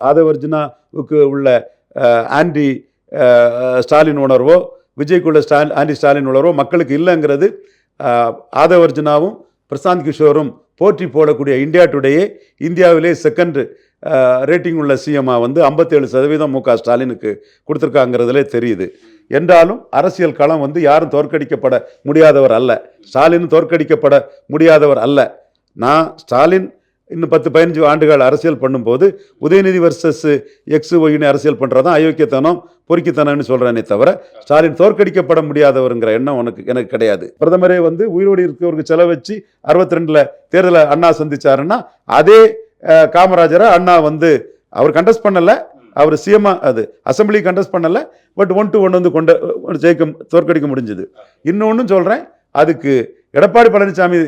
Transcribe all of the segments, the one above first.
ஆதவர்ஜுனாவுக்கு உள்ள ஆன்டி ஸ்டாலின் உணர்வோ விஜய்க்குள்ள ஸ்டால் ஆன்டி ஸ்டாலின் உணர்வோ மக்களுக்கு இல்லைங்கிறது ஆதவர்ஜுனாவும் பிரசாந்த் கிஷோரும் போற்றி போடக்கூடிய இந்தியா டுடேயே இந்தியாவிலே செகண்ட் ரேட்டிங் உள்ள சிஎம்மாக வந்து ஐம்பத்தேழு சதவீதம் மு க ஸ்டாலினுக்கு கொடுத்துருக்காங்கிறதுலே தெரியுது. என்றாலும் அரசியல் களம் வந்து யாரும் தோற்கடிக்கப்பட முடியாதவர் அல்ல. ஸ்டாலின் தோற்கடிக்கப்பட முடியாதவர் அல்ல. நான் ஸ்டாலின் இன்னும் பத்து பதினஞ்சு ஆண்டுகள் அரசியல் பண்ணும்போது உதயநிதி வர்சஸ் எக்ஸ் ஒயின்னு அரசியல் பண்ணுறது தான் அயோக்கியத்தனம் பொறுக்கித்தனம்னு சொல்கிறேனே தவிர ஸ்டாலின் தோற்கடிக்கப்பட முடியாதவருங்கிற எண்ணம் உனக்கு எனக்கு கிடையாது. பிரதமரே வந்து உயிரோடு இருக்கிறவருக்கு செலவு வச்சு அறுபத்தி ரெண்டில் தேர்தலை அண்ணா சந்திச்சாருன்னா அதே காமராஜரை அண்ணா வந்து அவர் கண்டஸ்ட் பண்ணலை அவர் சிஎம்மா அது அசம்பிளி கண்டஸ்ட் பண்ணலை பட் ஒன் டு ஒன் வந்து கொண்ட ஜெயிக்க தோற்கடிக்க முடிஞ்சுது. இன்னொன்றும் சொல்கிறேன் அதுக்கு எடப்பாடி பழனிசாமி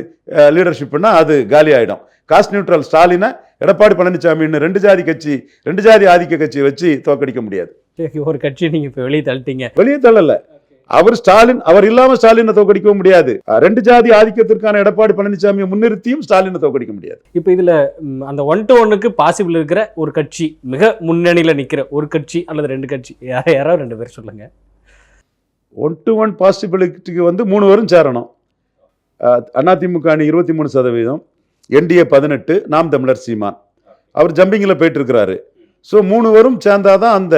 லீடர்ஷிப்னா அது காலி ஆகிடும் காஸ்ட் நியூட்ரல் ஸ்டாலினை எடப்பாடி பழனிசாமின்னு ரெண்டு ஜாதி கட்சி ரெண்டு ஜாதி ஆதிக்க கட்சியை வச்சு தோற்கடிக்க முடியாது. ஒரு கட்சி நீங்க இப்ப வெளியே தள்ளிட்டீங்க. வெளியே தள்ளல. அவர் ஸ்டாலின் அவர் இல்லாம ஸ்டாலினை தோற்கடிக்கவும் முடியாது. ரெண்டு ஜாதி ஆதிக்கத்திற்கான எடப்பாடி பழனிசாமியை முன்னிறுத்தியும் ஸ்டாலினை தோற்கடிக்க முடியாது. இப்போ இதுல அந்த ஒன் டு ஒன்னுக்கு பாசிபிள் இருக்கிற ஒரு கட்சி மிக முன்னணியில நிக்கிற ஒரு கட்சி அல்லது ரெண்டு கட்சி யா- யாராவது ரெண்டு பேர் சொல்லுங்க. ஒன் டு ஒன் பாசிபிலிட்டிக்கு வந்து மூணு பேரும் சேரணும். அதிமுக அணி இருபத்தி மூணு சதவீதம் என்டிஏ பதினெட்டு நாம் தமிழர் சீமான். அவர் ஜம்பிங்கில் போயிட்டுருக்கிறாரு. ஸோ மூணு வரும் சேர்ந்தாதான் அந்த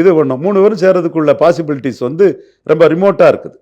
இது பண்ணும். மூணு வரும் சேர்றதுக்குள்ள பாசிபிலிட்டிஸ் வந்து ரொம்ப ரிமோட்டாக இருக்குது.